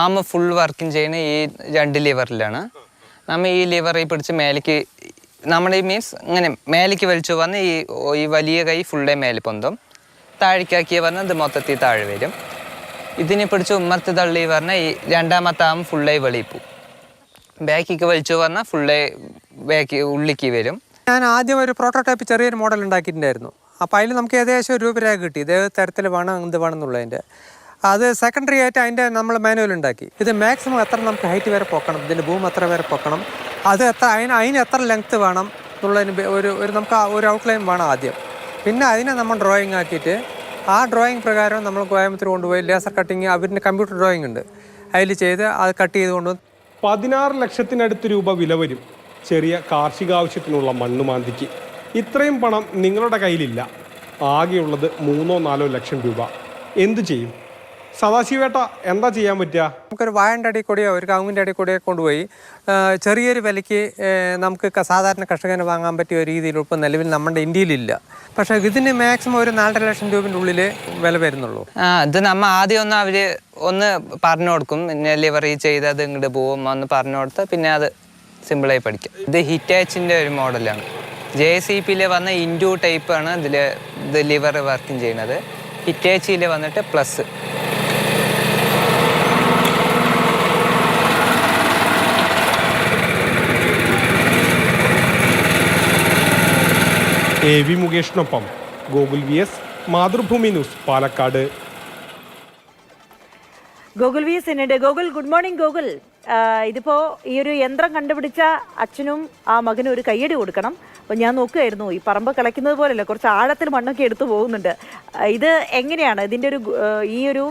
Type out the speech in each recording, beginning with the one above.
ആം full working ചെയ്യുന്ന ഈ രണ്ട് ലിവറിലാണ് നമ്മൾ ഈ ലിവറിൽ പിടിച്ച് മേലേക്ക് നമ്മുടെ ഈ മീൻസ് ഇങ്ങനെ മേലേക്ക് വലിച്ചു വന്ന് ഈ ഈ വലിയ കൈ ഫുള്ളേ മേലെ പൊന്തും. താഴേക്കാക്കിയ പറഞ്ഞാൽ ഇത് മൊത്തത്തിൽ താഴെ വരും. ഇതിനെ പിടിച്ച് ഉമ്മർത്തി തള്ളി പറഞ്ഞാൽ ഈ രണ്ടാമത്തെ ആം ഫുള്ളേ പോവും ബാക്കിക്ക് വലിച്ചു പറഞ്ഞാൽ ഫുള്ളേ ബാക്കി ഉള്ളിക്ക് വരും. ഞാൻ ആദ്യം ഒരു പ്രോട്ടോടൈപ്പ് ചെറിയൊരു മോഡൽ ഉണ്ടാക്കിയിട്ടുണ്ടായിരുന്നു. അപ്പോൾ അതിൽ നമുക്ക് ഏകദേശം ഒരു രൂപരേഖ കിട്ടി. ഇതേ തരത്തിൽ വേണം എന്ത് വേണം എന്നുള്ളതിന്റെ അത് സെക്കൻഡറി ആയിട്ട് അതിന്റെ നമ്മൾ മാനുവൽ ഉണ്ടാക്കി. ഇത് മാക്സിമം എത്ര നമുക്ക് ഹൈറ്റ് വരെ പൊക്കണം ഇതിന്റെ ഭൂമി എത്ര വരെ പൊക്കണം അത് എത്ര അതിന് അതിന് എത്ര ലെങ്ത്ത് വേണം എന്നുള്ളതിന് ഒരു ഒരു നമുക്ക് ഒരു ഔട്ട്ലൈൻ വേണം ആദ്യം. പിന്നെ അതിനെ നമ്മൾ ഡ്രോയിങ് ആക്കിയിട്ട് ആ ഡ്രോയിങ് പ്രകാരം നമ്മൾ കോയമ്പത്തൂർ കൊണ്ടുപോയി ലേസർ കട്ടിങ് അവരിന്റെ കമ്പ്യൂട്ടർ ഡ്രോയിങ് ഉണ്ട്. അതിൽ ചെയ്ത് അത് കട്ട് ചെയ്തുകൊണ്ട് പതിനാറ് ലക്ഷത്തിനടുത്ത് രൂപ വില വരും ചെറിയ കാർഷിക ആവശ്യത്തിനുള്ള മണ്ണ് മാന്തിക്ക്. ഇത്രയും പണം നിങ്ങളുടെ കയ്യിലില്ല. ആകെയുള്ളത് മൂന്നോ നാലോ ലക്ഷം രൂപ. എന്തു ചെയ്യും? സദാശിവേട്ട എന്താ ചെയ്യാൻ പറ്റുക? നമുക്കൊരു വാഴന്റെ അടി കൂടിയോ ഒരു കവുങ്ങിന്റെ അടി കൂടിയോ കൊണ്ടുപോയി ചെറിയൊരു വിലയ്ക്ക് നമുക്ക് സാധാരണ കർഷകന് വാങ്ങാൻ പറ്റിയ ഒരു രീതിയിൽ ഇപ്പം നിലവിൽ നമ്മുടെ ഇന്ത്യയിലില്ല. പക്ഷേ ഇതിന് മാക്സിമം ഒരു നാലര ലക്ഷം രൂപന്റെ ഉള്ളിൽ വില വരുന്നുള്ളൂ. ആ ഇത് നമ്മൾ ആദ്യം ഒന്ന് അവർ ഒന്ന് പറഞ്ഞു കൊടുക്കും. പിന്നെ ലിവറി ചെയ്ത് അത് ഇങ്ങോട്ട് പോവും ഒന്ന് പറഞ്ഞു കൊടുത്ത് പിന്നെ അത് സിമ്പിളായി പഠിക്കാം. ഇത് ഹിറ്റാച്ചിന്റെ ഒരു മോഡലാണ്. ജെ സി പിയിൽ വന്ന ഇൻഡു ടൈപ്പാണ് ഇതിൽ ഇത് ലിവർ വർക്കിംഗ് ചെയ്യുന്നത്. ഹിറ്റാച്ചിയിൽ വന്നിട്ട് plus A V മുകേഷിനൊപ്പം. Gokul V S Mathrubhumi news Palakkad. Gokul V S Gokul good morning Google ആ, ഇതിപ്പോ ഈ ഒരു യന്ത്രം കണ്ടുപിടിച്ച അച്ഛനും ആ മകനും ഒരു കയ്യടി കൊടുക്കണം. അപ്പൊ ഞാൻ നോക്കുകയായിരുന്നു ഈ പറമ്പ് കിളയ്ക്കുന്നത് പോലെയല്ല കുറച്ച് ആഴത്തിൽ മണ്ണൊക്കെ എടുത്തു പോകുന്നുണ്ട്. ഇത് എങ്ങനെയാണ് ഇതിന്റെ ഒരു ഈ ഒരു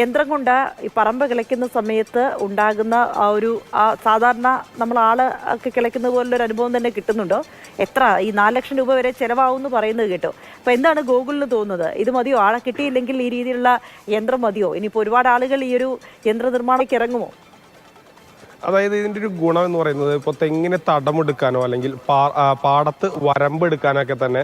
യന്ത്രം കൊണ്ട് ഈ പറമ്പ് കിളയ്ക്കുന്ന സമയത്ത് ഉണ്ടാകുന്ന ആ ഒരു ആ സാധാരണ നമ്മൾ ആൾ ഒക്കെ കിളയ്ക്കുന്ന പോലുള്ള ഒരു അനുഭവം തന്നെ കിട്ടുന്നുണ്ടോ? എത്ര? ഈ നാല് ലക്ഷം രൂപ വരെ ചിലവാകും എന്ന് പറയുന്നത് കേട്ടോ. അപ്പോൾ എന്താണ് ഗൂഗിളിന് തോന്നുന്നത്? ഇത് മതിയോ? ആളെ കിട്ടിയില്ലെങ്കിൽ ഈ രീതിയിലുള്ള യന്ത്രം മതിയോ? ഇനിയിപ്പോൾ ഒരുപാട് ആളുകൾ ഈ ഒരു യന്ത്ര നിർമ്മാണയ്ക്ക് ഇറങ്ങുമോ? അതായത് ഇതിന്റെ ഒരു ഗുണം എന്ന് പറയുന്നത് ഇപ്പോൾ തെങ്ങിനെ തടമെടുക്കാനോ അല്ലെങ്കിൽ പാടത്ത് വരമ്പെടുക്കാനൊക്കെ തന്നെ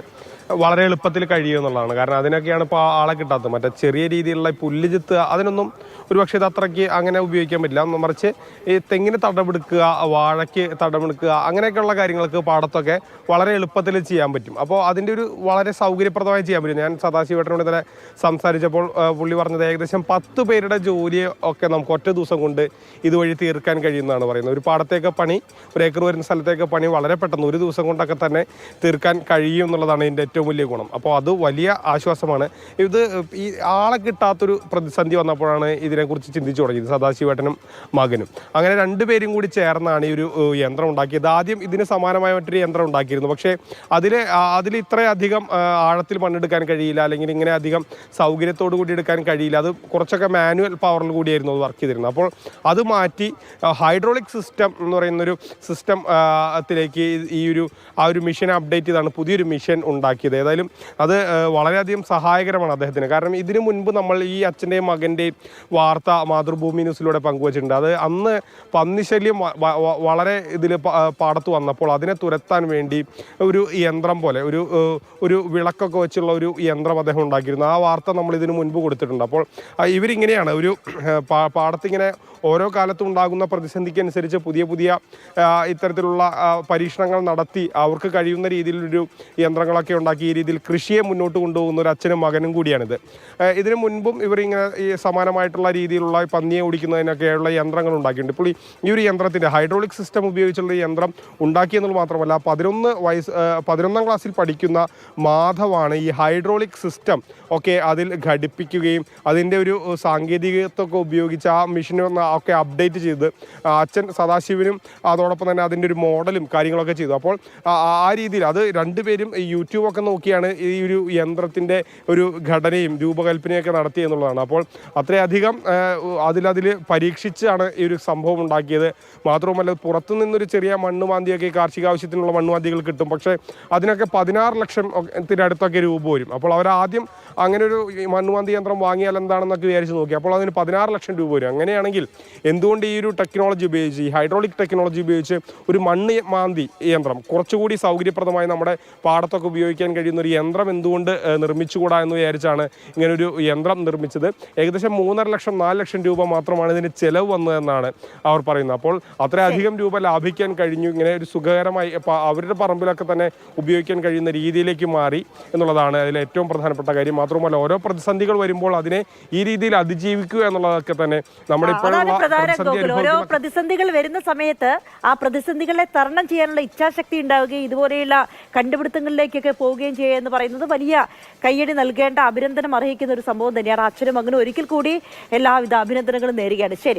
വളരെ എളുപ്പത്തിൽ കഴിയും എന്നുള്ളതാണ്. കാരണം അതിനൊക്കെയാണ് ഇപ്പോൾ ആളെ കിട്ടാത്തത്. മറ്റേ ചെറിയ രീതിയിലുള്ള പുല്ല് ചെത്തുക അതിനൊന്നും ഒരുപക്ഷെ ഇത് അത്രയ്ക്ക് അങ്ങനെ ഉപയോഗിക്കാൻ പറ്റില്ല. മറിച്ച് ഈ തെങ്ങിന് തടമെടുക്കുക വാഴയ്ക്ക് തടമെടുക്കുക അങ്ങനെയൊക്കെയുള്ള കാര്യങ്ങൾക്ക് പാടത്തൊക്കെ വളരെ എളുപ്പത്തിൽ ചെയ്യാൻ പറ്റും. അപ്പോൾ അതിന്റെ ഒരു വളരെ സൗകര്യപ്രദമായി ചെയ്യാൻ പറ്റും. ഞാൻ സദാശിവേട്ടനോട് ഇന്നലെ സംസാരിച്ചപ്പോൾ പുള്ളി പറഞ്ഞത് ഏകദേശം പത്ത് പേരുടെ ജോലിയെ ഒക്കെ നമുക്ക് ഒറ്റ ദിവസം കൊണ്ട് ഇതുവഴി തീർക്കാൻ കഴിയുന്നതാണ് പറയുന്നത്. ഒരു പാടത്തേക്ക് പണി ഒരു ഏക്കർ വരുന്ന സ്ഥലത്തേക്ക് പണി വളരെ പെട്ടെന്ന് ഒരു ദിവസം കൊണ്ടൊക്കെ തന്നെ തീർക്കാൻ കഴിയും എന്നുള്ളതാണ് ഇതിന്റെ ഏറ്റവും വലിയ ഗുണം. അപ്പോൾ അത് വലിയ ആശ്വാസമാണ്. ഇത് ഈ ആളെ കിട്ടാത്തൊരു പ്രതിസന്ധി വന്നപ്പോഴാണ് ഇതിനെക്കുറിച്ച് ചിന്തിച്ചു തുടങ്ങിയത് സദാശിവേട്ടനും മകനും. അങ്ങനെ രണ്ടുപേരും കൂടി ചേർന്നാണ് ഈ ഒരു യന്ത്രം ഉണ്ടാക്കിയത്. ആദ്യം ഇതിന് സമാനമായ മറ്റൊരു യന്ത്രം ഉണ്ടാക്കിയിരുന്നു. പക്ഷേ അതിൽ അതിൽ ഇത്രയധികം ആഴത്തിൽ മണ്ണെടുക്കാൻ കഴിയില്ല അല്ലെങ്കിൽ ഇങ്ങനെ അധികം സൗകര്യത്തോടു കൂടി എടുക്കാൻ കഴിയില്ല. അത് കുറച്ചൊക്കെ മാനുവൽ പവറിൽ കൂടിയായിരുന്നു അത് വർക്ക് ചെയ്തിരുന്നത്. അപ്പോൾ അത് മാറ്റി ഹൈഡ്രോളിക് സിസ്റ്റം എന്ന് പറയുന്നൊരു സിസ്റ്റം ത്തിലേക്ക് ഈ ഒരു ആ ഒരു മിഷൻ അപ്ഡേറ്റ് ചെയ്താണ് പുതിയൊരു മിഷൻ ഉണ്ടാക്കിയത് ഏതായാലും അത് വളരെയധികം സഹായകരമാണ് അദ്ദേഹത്തിന്. കാരണം ഇതിനു മുൻപ് നമ്മൾ ഈ അച്ഛന്റെയും മകന്റെയും വാർത്ത മാതൃഭൂമി ന്യൂസിലൂടെ പങ്കുവച്ചിട്ടുണ്ട്. അത് അന്ന് പന്നിശല്യം വളരെ ഇതിൽ പാടത്ത് വന്നപ്പോൾ അതിനെ തുരത്താൻ വേണ്ടി ഒരു യന്ത്രം പോലെ ഒരു ഒരു വിളക്കൊക്കെ വെച്ചുള്ള ഒരു യന്ത്രം അദ്ദേഹം ഉണ്ടാക്കിയിരുന്നു. ആ വാർത്ത നമ്മൾ ഇതിനു മുൻപ് കൊടുത്തിട്ടുണ്ട്. അപ്പോൾ ഇവരിങ്ങനെയാണ് ഒരു പാടത്തിങ്ങനെ ഓരോ കാലത്തും ഉണ്ടാകുന്ന പ്രതിസന്ധിക്ക് അനുസരിച്ച് പുതിയ പുതിയ ഇത്തരത്തിലുള്ള പരീക്ഷണങ്ങൾ നടത്തി അവർക്ക് കഴിയുന്ന രീതിയിലൊരു യന്ത്രങ്ങളൊക്കെ ഉണ്ടാക്കി ഈ രീതിയിൽ കൃഷിയെ മുന്നോട്ട് കൊണ്ടുപോകുന്ന ഒരു അച്ഛനും മകനും കൂടിയാണിത്. ഇതിനു മുൻപും ഇങ്ങനെ ഈ സമാനമായിട്ടുള്ള രീതിയിലുള്ള പന്നിയെ ഓടിക്കുന്നതിനൊക്കെയുള്ള യന്ത്രങ്ങൾ ഉണ്ടാക്കിയിട്ടുണ്ട്. ഇപ്പോൾ ഈ- ഒരു യന്ത്രത്തിന്റെ ഹൈഡ്രോളിക് സിസ്റ്റം ഉപയോഗിച്ചുള്ള ഈ യന്ത്രം ഉണ്ടാക്കിയെന്നുള്ളത് മാത്രമല്ല പതിനൊന്ന് വയസ്സ് പതിനൊന്നാം ക്ലാസ്സിൽ പഠിക്കുന്ന മാധവാണ് ഈ ഹൈഡ്രോളിക് സിസ്റ്റം ഒക്കെ അതിൽ ഘടിപ്പിക്കുകയും അതിന്റെ ഒരു സാങ്കേതികത്വമൊക്കെ ഉപയോഗിച്ച് ആ മെഷീൻ ഒക്കെ അപ്ഡേറ്റ് ചെയ്ത് അച്ഛൻ സദാശിവനും അതോടൊപ്പം തന്നെ അതിന്റെ ഒരു മോഡലും കാര്യങ്ങളൊക്കെ ചെയ്തു. അപ്പോൾ ആ- രീതിയിൽ അത് രണ്ടുപേരും യൂട്യൂബൊക്കെ നോക്കിയാണ് ഈ ഒരു യന്ത്രത്തിന്റെ ഒരു ഘടനയും രൂപകൽപ്പനയൊക്കെ നടത്തി എന്നുള്ളതാണ്. അപ്പോൾ അത്രയധികം അതിലതിൽ പരീക്ഷിച്ചാണ് ഈ ഒരു സംഭവം ഉണ്ടാക്കിയത്. മാത്രവുമല്ല പുറത്തു നിന്നൊരു ചെറിയ മണ്ണുമാന്തിയൊക്കെ കാർഷിക ആവശ്യത്തിനുള്ള മണ്ണുമാന്തികൾ കിട്ടും. പക്ഷേ അതിനൊക്കെ പതിനാറ് ലക്ഷം അടുത്തൊക്കെ രൂപ വരും. അപ്പോൾ അവർ ആദ്യം അങ്ങനെ ഒരു മണ്ണുമാന്തി യന്ത്രം വാങ്ങിയാൽ എന്താണെന്നൊക്കെ വിചാരിച്ച് നോക്കി. അപ്പോൾ അതിന് പതിനാറ് ലക്ഷം രൂപ വരും. അങ്ങനെയാണെങ്കിൽ എന്തുകൊണ്ട് ഈ ഒരു ടെക്നോളജി ഉപയോഗിച്ച് ഈ ഹൈഡ്രോളിക് ടെക്നോളജി ഉപയോഗിച്ച് ഒരു മണ്ണ് മാന്തി യന്ത്രം കുറച്ചുകൂടി സൗകര്യപ്രദമായി നമ്മുടെ പാടത്തൊക്കെ ഉപയോഗിക്കാൻ കഴിയുന്ന ഒരു യന്ത്രം എന്തുകൊണ്ട് നിർമ്മിച്ചുകൂടാ എന്ന് വിചാരിച്ചാണ് ഇങ്ങനൊരു യന്ത്രം നിർമ്മിച്ചത്. ഏകദേശം മൂന്നര ലക്ഷം നാല് ലക്ഷം രൂപ മാത്രമാണ് ഇതിന് ചെലവ് വന്നതെന്നാണ് അവർ പറയുന്നത്. അപ്പോൾ അത്രയധികം രൂപ ലാഭിക്കാൻ കഴിഞ്ഞു ഇങ്ങനെ ഒരു സുഖകരമായി അവരുടെ പറമ്പിലൊക്കെ തന്നെ ഉപയോഗിക്കാൻ കഴിയുന്ന രീതിയിലേക്ക് മാറി എന്നുള്ളതാണ് അതിൽ ഏറ്റവും പ്രധാനപ്പെട്ട കാര്യം. മാത്രമല്ല ഓരോ പ്രതിസന്ധികൾ വരുമ്പോൾ അതിനെ ഈ രീതിയിൽ അതിജീവിക്കുക എന്നുള്ളതൊക്കെ തന്നെ നമ്മുടെ ഇപ്പോഴുള്ള ഓരോ പ്രതിസന്ധികൾ വരുന്ന സമയത്ത് ആ പ്രതിസന്ധികളെ തരണം ചെയ്യാനുള്ള ഇച്ഛാശക്തി ഉണ്ടാവുകയും ഇതുപോലെയുള്ള കണ്ടുപിടുത്തങ്ങളിലേക്കൊക്കെ പോവുകയും ചെയ്യുക എന്ന് പറയുന്നത് വലിയ കയ്യടി നൽകേണ്ട അഭിനന്ദനം അർഹിക്കുന്ന ഒരു സംഭവം തന്നെയാണ്. അച്ഛനും മകനും ഒരിക്കൽ കൂടി എല്ലാവിധ അഭിനന്ദനങ്ങളും നേരുകയാണ്. ശരി.